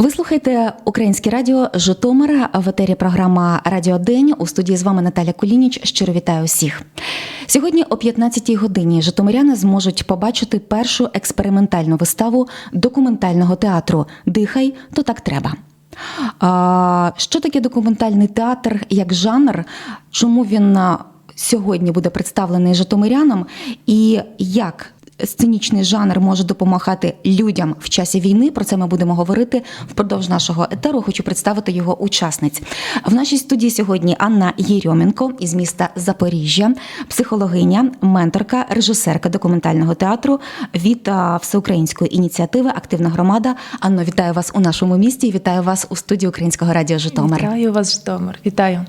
Ви слухаєте Українське радіо Житомир в етері програма Радіо День. У студії з вами Наталя Кулініч. Щиро вітаю усіх. Сьогодні о 15-й годині Житомиряни зможуть побачити першу експериментальну виставу документального театру Дихай, то так треба. А, що таке документальний театр як жанр? Чому він сьогодні буде представлений житомирянам? І як сценічний жанр може допомагати людям в часі війни? Про це ми будемо говорити впродовж нашого етеру. Хочу представити його учасниць. В нашій студії сьогодні Анна Єрьоменко із міста Запоріжжя, психологиня, менторка, режисерка документального театру від всеукраїнської ініціативи Активна громада. Анно, вітаю вас у нашому місті. і Вітаю вас у студії Українського радіо Житомир. Вітаю вас, Житомир. Вітаю.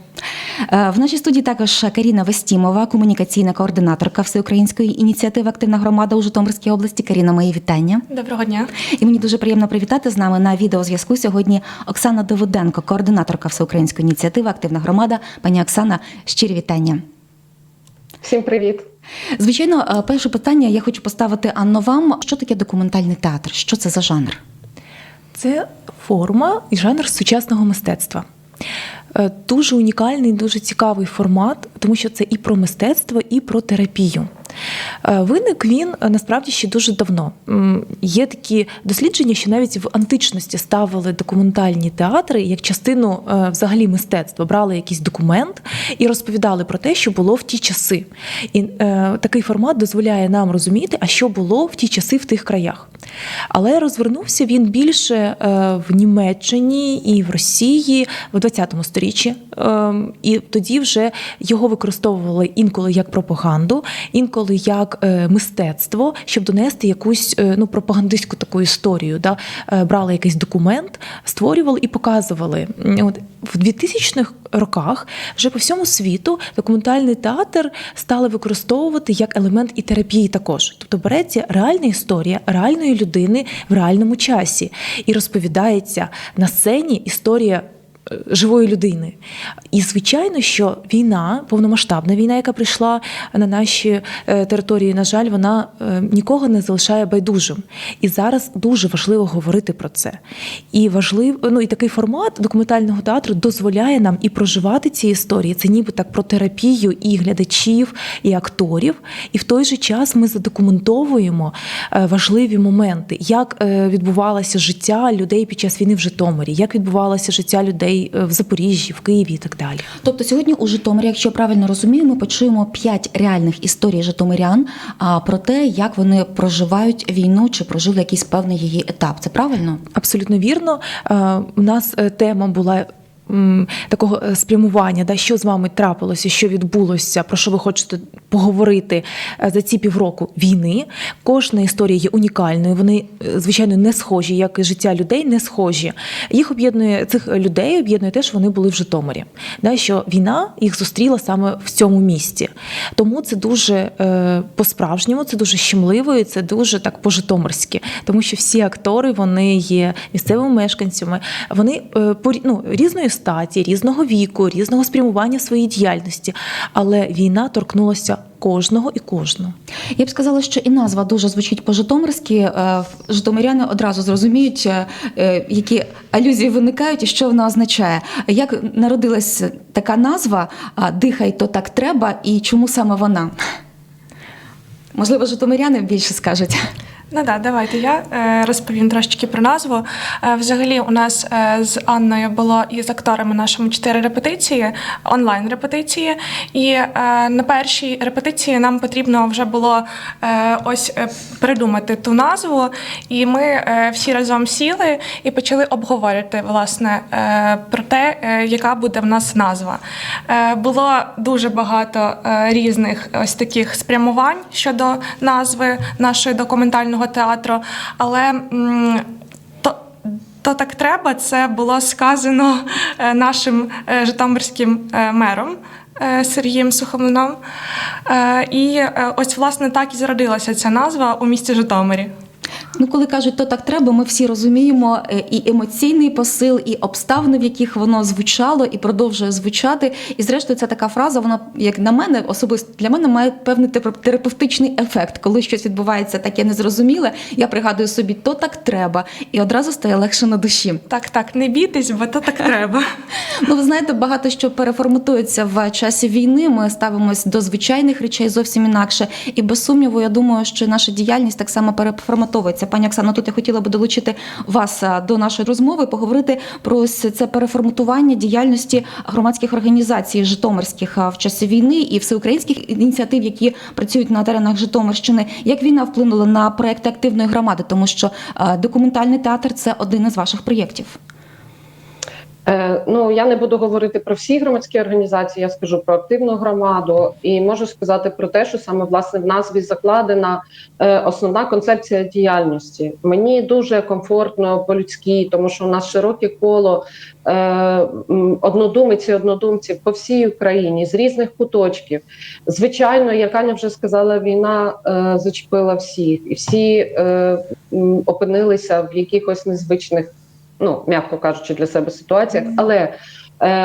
Е, В нашій студії також Каріна Вестімова, комунікаційна координаторка всеукраїнської ініціативи Активна громада у Житомирській області. Каріна, мої вітання. Доброго дня. І мені дуже приємно привітати з нами на відеозв'язку сьогодні Оксана Давиденко, координаторка всеукраїнської ініціативи Активна громада. Пані Оксана, щирі вітання. Всім привіт. Звичайно, е, перше питання я хочу поставити Анно вам. Що таке документальний театр? Що це за жанр? Це форма і жанр сучасного мистецтва. Е, Дуже унікальний, дуже цікавий формат, тому що це і про мистецтво, і про терапію. Е, Виник він е, насправді ще дуже давно. Є такі дослідження, що навіть в античності ставили документальні театри як частину е, взагалі мистецтва, брали якийсь документ і розповідали про те, що було в ті часи. І е, такий формат дозволяє нам розуміти, а що було в ті часи в тих краях. Але розвернувся він більше в Німеччині і в Росії в 20 сторіччі. Е, І тоді вже його використовували інколи як пропаганду, інколи як е, мистецтво, щоб донести якусь е, ну, пропагандистську таку історію. Да? Е, Брали якийсь документ, створювали і показували. От в 2000-х роках вже по всьому світу документальний театр стали використовувати як елемент і терапії також. Тобто береться реальна історія реальної людини в реальному часі і розповідається на сцені історія. Живої людини, і звичайно, що війна, повномасштабна війна, яка прийшла на наші е, території, на жаль, вона е, нікого не залишає байдужим. І зараз дуже важливо говорити про це. І важливо, ну і такий формат документального театру дозволяє нам і проживати ці історії. Це ніби так про терапію і глядачів, і акторів. І в той же час ми задокументовуємо е, важливі моменти, як відбувалося життя людей під час війни в Житомирі, як відбувалося життя людей е, в Запоріжжі, в Києві і так далі. Тобто сьогодні у Житомирі, якщо я правильно розумію, ми почуємо п'ять реальних історій житомирян про те, як вони проживають війну чи прожили якийсь певний її етап. Це правильно? Абсолютно вірно. Е, У нас е, тема була. Такого е, спрямування, да, що з вами трапилося, що відбулося, про що ви хочете поговорити е, за ці півроку війни. Кожна історія є унікальною. Вони, е, звичайно, не схожі, як і життя людей, не схожі. Їх об'єднує цих людей, об'єднує те, що вони були в Житомирі. Да, що війна їх зустріла саме в цьому місті. Тому це дуже по-справжньому, це дуже щемливо і це дуже так по-житомирськи. Тому що всі актори вони є місцевими мешканцями, вони ну, різної статі, різного віку, різного спрямування своєї діяльності. Але війна торкнулася кожного і кожного. Я б сказала, що і назва дуже звучить по-житомирськи. Е, Житомиряни одразу зрозуміють, е, е, які алюзії виникають і що вона означає. Як народилась така назва Дихай, то так треба, і чому саме вона? Можливо, житомиряни більше скажуть. Ну да, давайте я е, розповім трошечки про назву. Е, взагалі, у нас е, з Анною було і з акторами нашими чотири репетиції, онлайн репетиції. І на першій репетиції нам потрібно вже було ось придумати ту назву. І ми всі разом сіли і почали обговорювати власне про те, яка буде в нас назва. Було дуже багато різних ось таких спрямувань щодо назви нашого документального театру, але то, то так треба, це було сказано нашим житомирським мером. Сергієм Сухомлином. Е, І ось власне так і зародилася ця назва у місті Житомирі. Ну, коли кажуть, то так треба, ми всі розуміємо е, і емоційний посил, і обставини, в яких воно звучало, і продовжує звучати. І зрештою, ця така фраза, вона, як на мене, особисто для мене має певний терапевтичний ефект. Коли щось відбувається таке незрозуміле, я пригадую собі, то так треба, і одразу стає легше на душі. Так, так, не бійтесь, бо то так треба. Ну, ви знаєте, багато що переформатується в часі війни. Ми ставимось до звичайних речей зовсім інакше. І без сумніву, я думаю, що наша діяльність так само переформатовується. Пані Оксано, тут я хотіла би долучити вас до нашої розмови, поговорити про це переформатування діяльності громадських організацій Житомирських в часі війни і всеукраїнських ініціатив, які працюють на теренах Житомирщини. Як війна вплинула на проекти активної громади, тому що документальний театр це один із ваших проєктів. Е, Ну я не буду говорити про всі громадські організації. Я скажу про активну громаду і можу сказати про те, що саме власне в назві закладена е, основна концепція діяльності. Мені дуже комфортно по-людськи, тому що у нас широке коло е, однодумиць і однодумців по всій Україні з різних куточків. Звичайно, як Аня вже сказала, війна зачепила всіх, і всі опинилися в якихось незвичних ну м'яко кажучи, для себе ситуаціях, але е,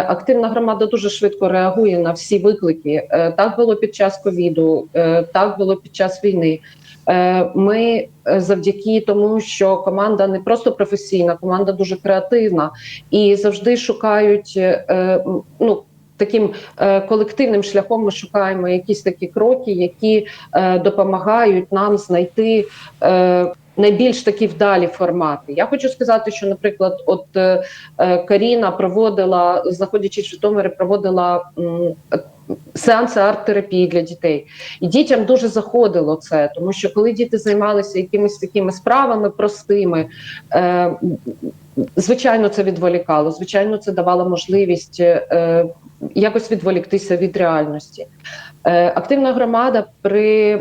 активна громада дуже швидко реагує на всі виклики. Е, так було під час ковіду, е, так було під час війни. Е, Ми завдяки тому, що команда не просто професійна, команда дуже креативна і завжди шукають е, ну. Таким е, колективним шляхом ми шукаємо якісь такі кроки, які е, допомагають нам знайти е, найбільш такі вдалі формати. Я хочу сказати, що, наприклад, от е, е, Каріна проводила, знаходячись в Житомирі, проводила сеанси арт-терапії для дітей. І дітям дуже заходило це, тому що коли діти займалися якимись такими справами простими, е, звичайно, це відволікало, звичайно, це давало можливість якось відволіктися від реальності. Е, Активна громада при,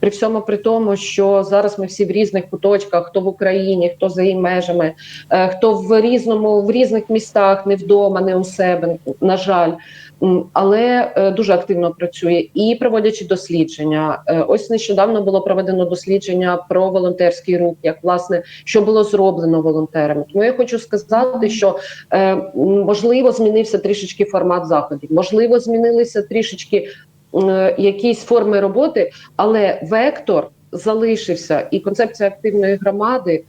при всьому при тому, що зараз ми всі в різних куточках, хто в Україні, хто за її межами, е, хто в різному в різних містах, не вдома, не у себе, на жаль. Але е, дуже активно працює і проводячи дослідження. Е, Ось нещодавно було проведено дослідження про волонтерський рух, як власне що було зроблено волонтерами. Тому я хочу сказати, що е, можливо змінився трішечки формат заходів, можливо, змінилися трішечки якісь форми роботи, але вектор залишився, і концепція активної громади.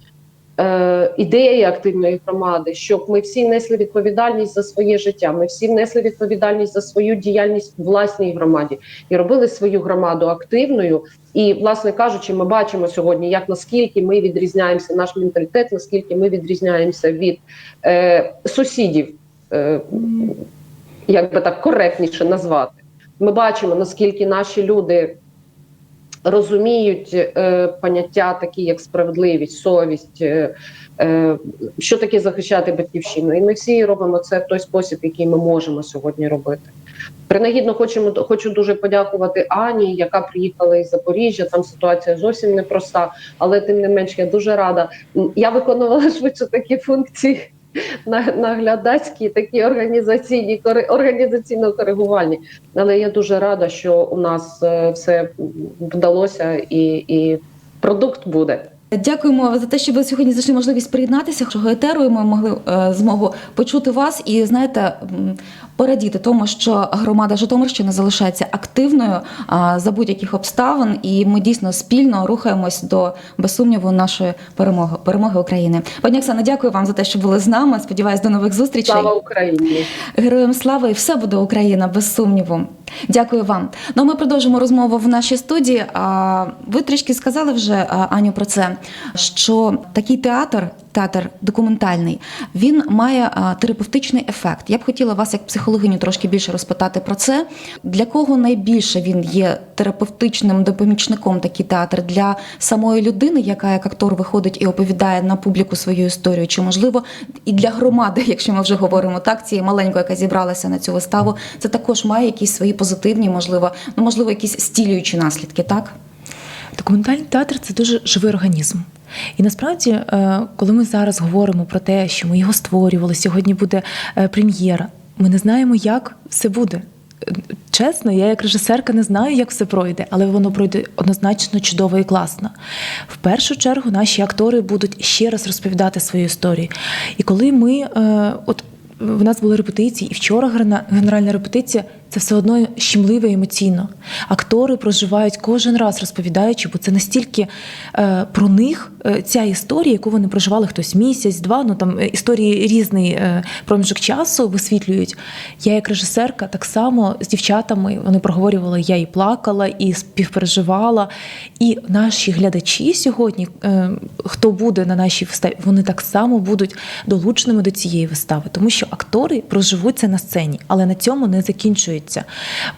Е, Ідея активної громади, щоб ми всі несли відповідальність за своє життя. Ми всі несли відповідальність за свою діяльність в власній громаді і робили свою громаду активною. І, власне кажучи, ми бачимо сьогодні, як наскільки ми відрізняємося, наш менталітет, наскільки ми відрізняємося від е, сусідів, е, як би так коректніше назвати. Ми бачимо, наскільки наші люди розуміють е, поняття, такі як справедливість, совість, е, е, що таке захищати батьківщину. І ми всі робимо це в той спосіб, який ми можемо сьогодні робити. Принагідно хочемо хочу дуже подякувати Ані, яка приїхала із Запоріжжя. Там ситуація зовсім непроста, але тим не менш я дуже рада. Я виконувала швидше такі функції наглядацькі, такі організаційні кори- організаційно-коригувальні. Але я дуже рада, що у нас е, все вдалося і, і продукт буде. Дякуємо за те, що ви сьогодні знайшли можливість приєднатися Що етеру. Ми могли е, змогу почути вас і знаєте, порадіти тому, що громада Житомирщини залишається активною за будь-яких обставин, і ми дійсно спільно рухаємось до без сумніву нашої перемоги перемоги України. Пані Оксана, дякую вам за те, що були з нами. Сподіваюсь, до нових зустрічей. Слава Україні! Героям слави і все буде Україна, без сумніву. Дякую вам. Ну, ми продовжимо розмову в нашій студії. А ви трішки сказали вже Аню про це, що такий театр, театр документальний, він має терапевтичний ефект. Я б хотіла вас, як психологиню, трошки більше розпитати про це. Для кого найбільше він є терапевтичним допомічником такий театр для самої людини, яка як актор виходить і оповідає на публіку свою історію, чи можливо і для громади, якщо ми вже говоримо так, цієї маленької, яка зібралася на цю виставу, це також має якісь свої позитивні, можливо, ну можливо, якісь стілюючі наслідки, так? Документальний театр це дуже живий організм. І насправді, е, коли ми зараз говоримо про те, що ми його створювали, сьогодні буде е, прем'єра, ми не знаємо, як все буде. чесно, я як режисерка не знаю, як все пройде, але воно пройде однозначно чудово і класно. В першу чергу наші актори будуть ще раз розповідати свої історії. І коли ми е, от. В нас були репетиції, і вчора генеральна репетиція це все одно щемливо емоційно. Актори проживають кожен раз розповідаючи, бо це настільки е, про них е, ця історія, яку вони проживали хтось місяць, два, ну там е, історії різний проміжок часу висвітлюють. Я, як режисерка, так само з дівчатами вони проговорювали, я і плакала, і співпереживала. І наші глядачі сьогодні, хто буде на нашій виставі, вони так само будуть долученими до цієї вистави, тому що актори проживуть це на сцені, але на цьому не закінчується.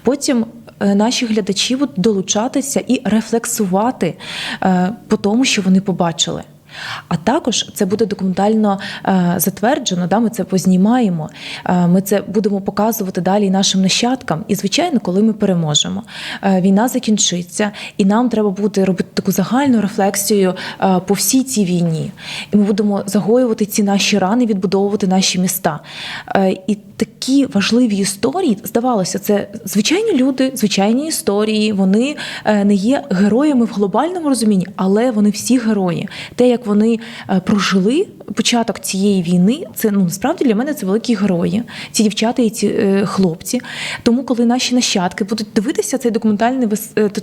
Потім е, наші глядачі будуть долучатися і рефлексувати е, по тому, що вони побачили. А також це буде документально е, затверджено. Да, ми це познімаємо. Ми це будемо показувати далі нашим нащадкам. І, звичайно, коли ми переможемо, війна закінчиться, і нам треба буде робити таку загальну рефлексію по всій цій війні. І ми будемо загоювати ці наші рани, відбудовувати наші міста. І такі важливі історії, здавалося, це звичайні люди, звичайні історії. Вони е, не є героями в глобальному розумінні, але вони всі герої. Те, як вони е, прожили початок цієї війни, це ну насправді для мене це великі герої. Ці дівчата і ці е, хлопці. Тому, коли наші нащадки будуть дивитися цей документальний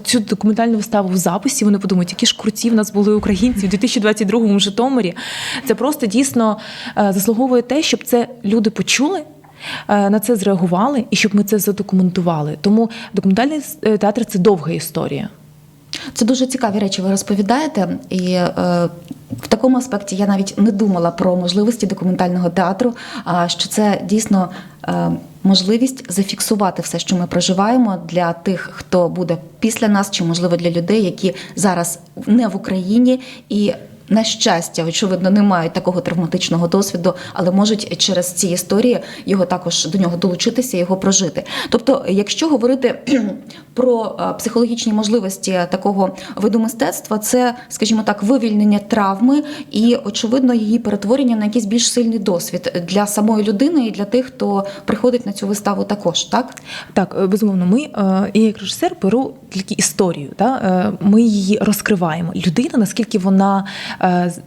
цю документальну виставу в записі, вони подумають, які ж круті в нас були українці в 2022 в Житомирі. Це просто дійсно заслуговує те, щоб це люди почули. Е, На це зреагували і щоб ми це задокументували. Тому документальний е, театр це довга історія. Це дуже цікаві речі ви розповідаєте, і е, в такому аспекті я навіть не думала про можливості документального театру. А що це дійсно е, можливість зафіксувати все, що ми проживаємо для тих, хто буде після нас, чи можливо для людей, які зараз не в Україні і. На щастя, очевидно, не мають такого травматичного досвіду, але можуть через ці історії його також до нього долучитися, його прожити. Тобто, якщо говорити про е, психологічні можливості такого виду мистецтва, це, скажімо так, вивільнення травми і, очевидно, її перетворення на якийсь більш сильний досвід для самої людини і для тих, хто приходить на цю виставу, також так. Так, е, безумовно, ми е, я як режисер беру тільки історію. Е, Ми її розкриваємо. Людина, наскільки вона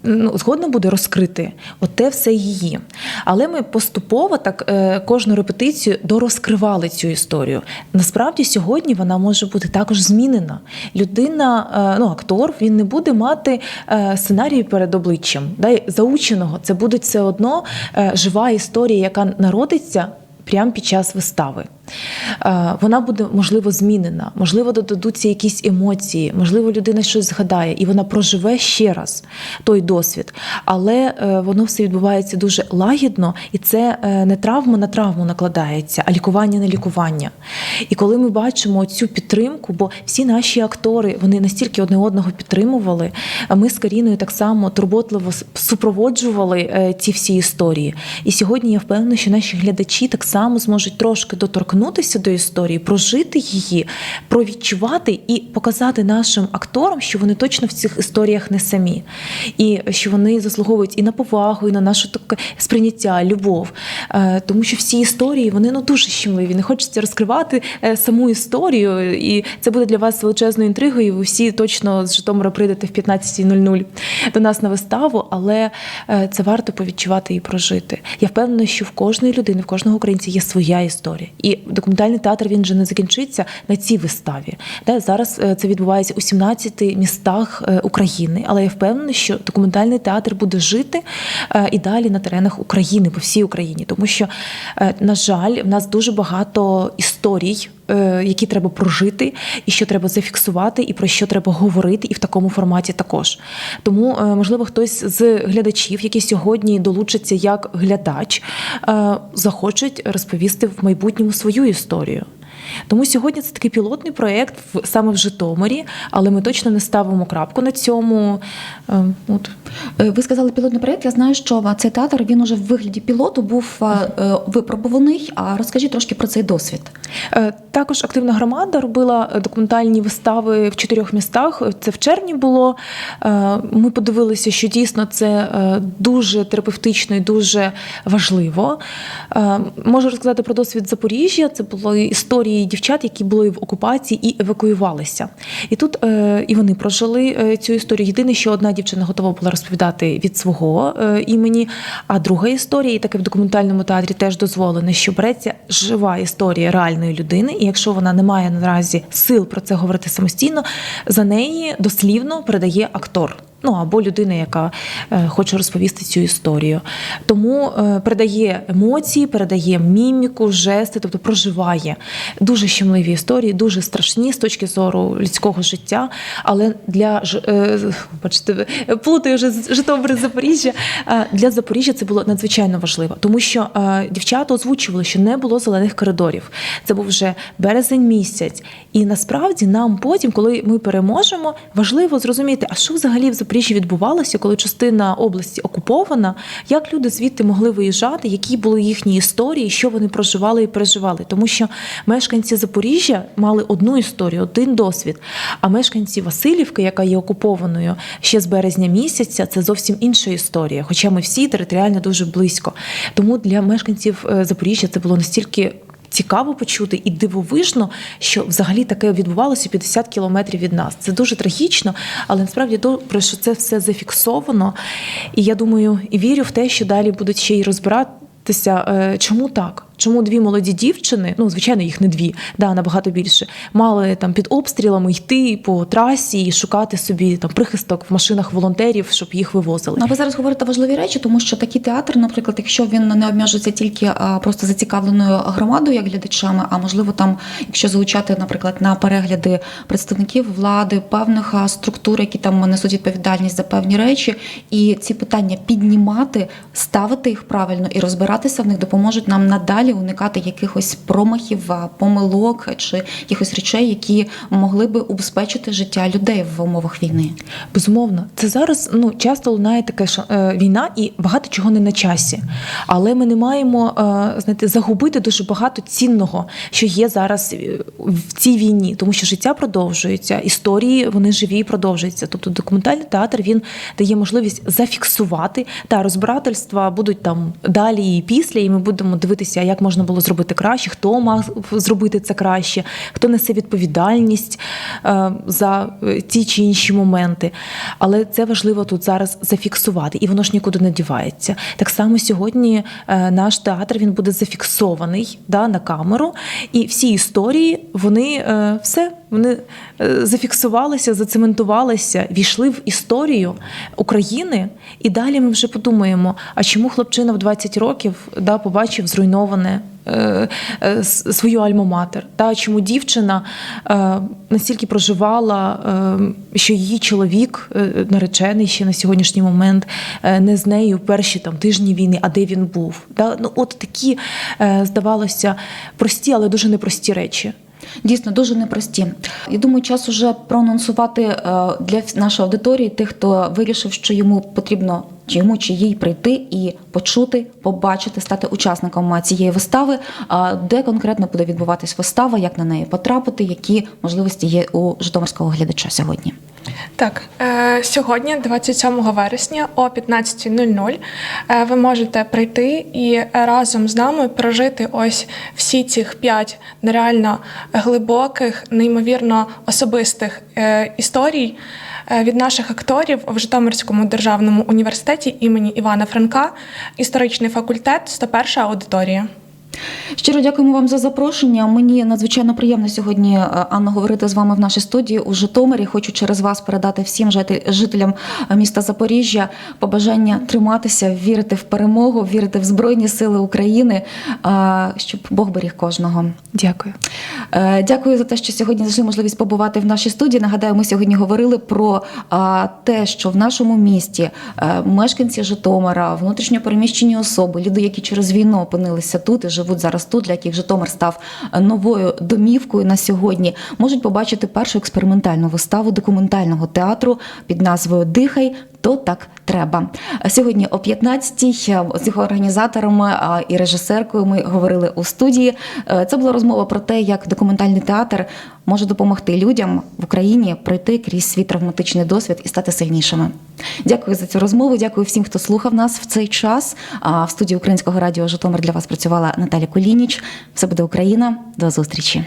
ну, згодна буде розкрити, от те все її. Але ми поступово так е, кожну репетицію дорозкривали цю історію. Насправді сьогодні вона може бути також змінена. Людина, е, ну актор, він не буде мати е, сценарію перед обличчям, да, заученого. Це буде все одно е, жива історія, яка народиться прямо під час вистави. Е, Вона буде можливо змінена, можливо, додадуться якісь емоції, можливо, людина щось згадає, і вона проживе ще раз той досвід. Але е, воно все відбувається дуже лагідно, і це е, не травма на травму накладається, а лікування на лікування. І коли ми бачимо цю підтримку, бо всі наші актори вони настільки одне одного підтримували, ми з Каріною так само турботливо супроводжували ці всі історії. І сьогодні я впевнена, що наші глядачі так само зможуть трошки доторкнутися до історії, прожити її, провідчувати і показати нашим акторам, що вони точно в цих історіях не самі, і що вони заслуговують і на повагу, і на наше таке сприйняття, любов. Е, Тому що всі історії вони ну дуже щемливі. Не хочеться розкривати е, саму історію, і це буде для вас величезною інтригою. Ви всі точно з Житомира прийдете в 15.00 до нас на виставу, але е, це варто повідчувати і прожити. Я впевнена, що в кожної людини, в кожного українця є своя історія. І документальний театр він же не закінчиться на цій виставі. Де зараз е, це відбувається у 17 містах е, України. Але я впевнена, що документальний театр буде жити е, і далі на теренах України, по всій Україні, тому що, на жаль, в нас дуже багато історій. Е, Які треба прожити, і що треба зафіксувати, і про що треба говорити, і в такому форматі також. Тому, е, можливо, хтось з глядачів, які сьогодні долучаться як глядач, е, захочуть розповісти в майбутньому свою історію. Тому сьогодні це такий пілотний проєкт саме в Житомирі, але ми точно не ставимо крапку на цьому. Е, От. Е, Ви сказали пілотний проєкт. Я знаю, що цей театр він уже в вигляді пілоту був е, е, випробуваний. А розкажіть трошки про цей досвід. Також активна громада робила документальні вистави в чотирьох містах. Це в червні було. Ми подивилися, що дійсно це дуже терапевтично і дуже важливо. Можу розказати про досвід Запоріжжя. Це були історії дівчат, які були в окупації і евакуювалися. І тут е, і вони прожили е, цю історію. Єдине, що одна дівчина готова була розповідати від свого е, імені, а друга історія, і таке в документальному театрі теж дозволено, що береться жива історія реальної людини, і якщо вона не має наразі сил про це говорити самостійно, за неї дослівно передає актор. Ну або людина, яка е, хоче розповісти цю історію. Тому е, передає емоції, передає міміку, жести, тобто проживає дуже щемливі історії, дуже страшні з точки зору людського життя. Але для е, бачите, плутаю вже Житомир Запоріжжя. Для Запоріжжя це було надзвичайно важливо, тому що дівчата озвучували, що не було зелених коридорів. Це був вже березень місяць. І насправді нам потім, коли ми переможемо, важливо зрозуміти, а що взагалі в Запоріжжі відбувалося, коли частина області окупована, як люди звідти могли виїжджати, які були їхні історії, що вони проживали і переживали. Тому що мешканці Запоріжжя мали одну історію, один досвід. А мешканці Васильівки, яка є окупованою ще з березня місяця, це зовсім інша історія. Хоча ми всі територіально дуже близько. Тому для мешканців е, Запоріжжя це було настільки. Цікаво почути і дивовижно, що взагалі таке відбувалося 50 кілометрів від нас. Це дуже трагічно, але насправді добре, що це все зафіксовано. І я думаю і вірю в те, що далі будуть ще й розбиратися, е, чому так. Чому дві молоді дівчини, ну звичайно, їх не дві, да набагато більше, мали там під обстрілами йти по трасі і шукати собі там прихисток в машинах волонтерів, щоб їх вивозили. Ну, ви зараз говорите важливі речі, тому що такий театр, наприклад, якщо він не обмежується тільки а, просто зацікавленою громадою, як глядачами, а можливо, там, якщо залучати, наприклад, на перегляди представників влади, певних а, структур, які там несуть відповідальність за певні речі, і ці питання піднімати, ставити їх правильно і розбиратися в них допоможуть нам надалі уникати якихось промахів, помилок чи якихось речей, які могли би убезпечити життя людей в умовах війни. Безумовно, це зараз ну часто лунає таке що е, війна і багато чого не на часі. Але ми не маємо е, знаєте, загубити дуже багато цінного, що є зараз е, в цій війні, тому що життя продовжується, історії вони живі і продовжуються. Тобто документальний театр він дає можливість зафіксувати та розбирательства будуть там далі і після, і ми будемо дивитися, як можна було зробити краще, хто мав зробити це краще, хто несе відповідальність е, за е, ті чи інші моменти. Але це важливо тут зараз зафіксувати, і воно ж нікуди не дівається. Так само сьогодні е, наш театр він буде зафіксований да, на камеру, і всі історії вони все. Вони е, зафіксувалися, зацементувалися, війшли в історію України, і далі ми вже подумаємо: а чому хлопчина в 20 років да, побачив зруйноване е, е, свою альма-матер? Та чому дівчина настільки проживала, що її чоловік, наречений ще на сьогоднішній момент, не з нею перші там тижні війни, а де він був? Да? Ну, от такі, здавалося, прості, але дуже непрості речі. Дійсно, дуже непрості. Я думаю, час уже проанонсувати е, для нашої аудиторії тих, хто вирішив, що йому потрібно чи йому чи їй прийти і почути, побачити, стати учасником е, цієї вистави. Де конкретно буде відбуватись вистава, як на неї потрапити, які можливості є у житомирського глядача сьогодні. Так, е, сьогодні, 27 вересня о 15.00, е, ви можете прийти і разом з нами прожити ось всі цих п'ять нереально глибоких, неймовірно особистих е, історій від наших акторів в Житомирському державному університеті імені Івана Франка, історичний факультет, 101 аудиторія. Щиро дякуємо вам за запрошення. Мені надзвичайно приємно сьогодні, е, Анна, говорити з вами в нашій студії у Житомирі. Хочу через вас передати всім жителям е, міста Запоріжжя побажання триматися, вірити в перемогу, вірити в Збройні Сили України, е, щоб Бог беріг кожного. Дякую. Дякую за те, що сьогодні знайшли можливість побувати в нашій студії. Нагадаю, ми сьогодні говорили про те, що в нашому місті мешканці Житомира, внутрішньо переміщені особи, люди, які через війну опинилися тут і живуть зараз тут, для яких Житомир став е, новою домівкою на сьогодні, можуть побачити першу експериментальну виставу документального театру під назвою Дихай то так треба. Сьогодні о 15-й з його організаторами і режисеркою ми говорили у студії. Е, Це була розмова про те, як документальний театр може допомогти людям в Україні пройти крізь свій травматичний досвід і стати сильнішими. Дякую за цю розмову. Дякую всім, хто слухав нас в цей час. В студії Українського радіо Житомир для вас працювала Наталя Кулініч. Все буде Україна. До зустрічі.